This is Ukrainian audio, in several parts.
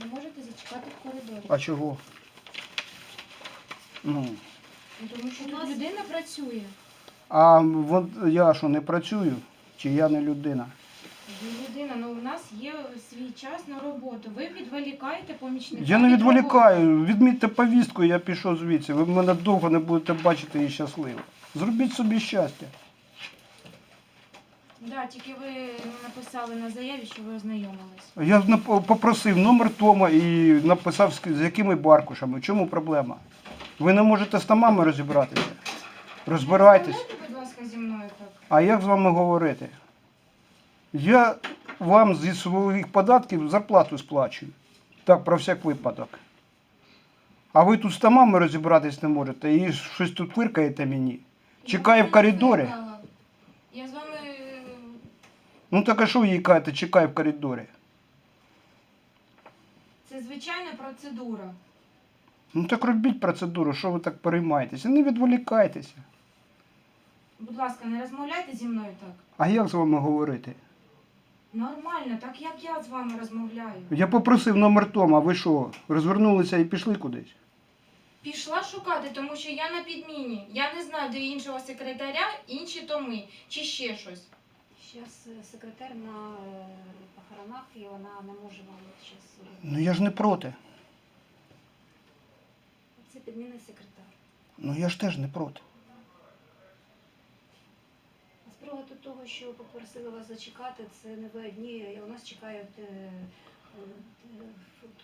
Ви можете зачекати в коридорі. А чого? Ну. Ну, Тому що тут нас- людина працює. А от я що, не працюю? Чи я не людина? Ви людина, ну у нас є свій час на роботу. Ви відволікаєте помічника. Я не від відволікаю. Відмітьте повістку, я пішов звідси. Ви мене довго не будете бачити і щасливо. Зробіть собі щастя. Да, тільки ви написали на заяві, що ви ознайомились. Я нап- попросив номер Тома і написав, з з якими баркушами. Чому проблема? Ви не можете з томами розібратися. Розбирайтесь. Розмовляйте, будь ласка, зі мною так. А як з вами говорити? Я вам зі своїх податків зарплату сплачую. Так, про всяк випадок. А ви тут з томами розібратись не можете і щось тут фиркаєте мені. Чекаю в коридорі. Я з вами Ну так а що їй кажете, чекаю в коридорі? це звичайна процедура. Ну так робіть процедуру, що ви так переймаєтеся? Не відволікайтеся. Будь ласка, не розмовляйте зі мною так. А як з вами говорити? Нормально, так як я з вами розмовляю. Я попросив номер Тома, а ви що, розвернулися і пішли кудись? Пішла шукати, тому що я на підміні. Я не знаю, де іншого секретаря, інші томи чи ще щось. Зараз секретар на е, похоронах, і вона не може вам зараз. Ну я ж не проти. Це підмінний секретар. Ну я ж теж не проти. А з приводу того, що попросили вас зачекати, це не ви одні. і У нас чекають е, е, е,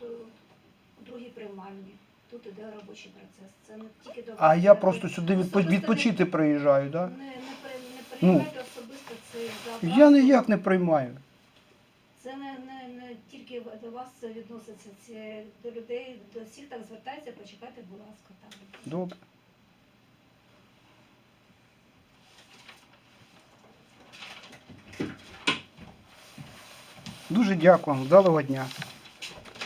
в- другій приймальні. Тут іде робочий процес. Це не тільки до А я просто сюди відпо- особисто відпочити приїжджаю, так? Не, не, при- не Ну. приймайте особисто це за Я ніяк не приймаю. Це не, не, не тільки до вас це відноситься, це до людей, до всіх так звертається, почекайте, будь ласка, там. Добре. Дуже дякую, вдалого дня.